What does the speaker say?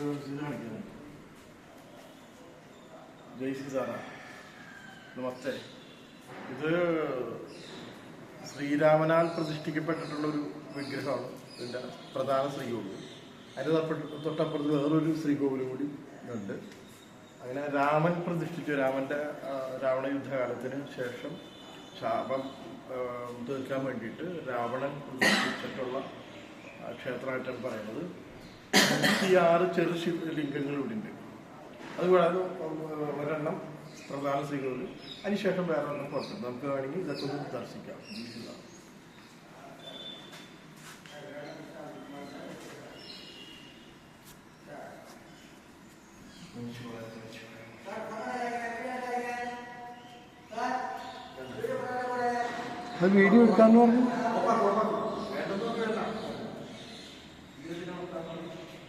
കാണിക്കുന്നത് ജയ്ശ്രീ നമസ്തേ ഇത് ശ്രീരാമനാൽ പ്രതിഷ്ഠിക്കപ്പെട്ടിട്ടുള്ള ഒരു വിഗ്രഹമാണ്. ഇതിന്റെ പ്രധാന ശ്രീകോവിൽ. അതിന് തൊട്ടപ്പുറത്ത് വേറൊരു ശ്രീകോവിലും കൂടി ഉണ്ട്. അങ്ങനെ രാമൻ പ്രതിഷ്ഠിച്ചു. രാമന്റെ രാവണ യുദ്ധകാലത്തിന് ശേഷം ശാപം തീർക്കാൻ വേണ്ടിയിട്ട് രാവണൻ പ്രതിഷ്ഠിച്ചിട്ടുള്ള ക്ഷേത്രമായിട്ടാണ് പറയുന്നത്. നൂറ്റിയാറ് ചെറു ശിവലിംഗങ്ങൾ ഇവിടെ ഉണ്ട് അതുകൂടാതെ ഒരെണ്ണം പ്രധാന ശ്രീകോവിൽ അതിനുശേഷം വേറെ ഒരെണ്ണം പുറത്തുണ്ട് നമുക്ക് വേണമെങ്കിൽ ഇതൊക്കെ ഒന്ന് ദർശിക്കാം. അത് വീഡിയോ എടുക്കാന്ന് പറഞ്ഞു. Catholic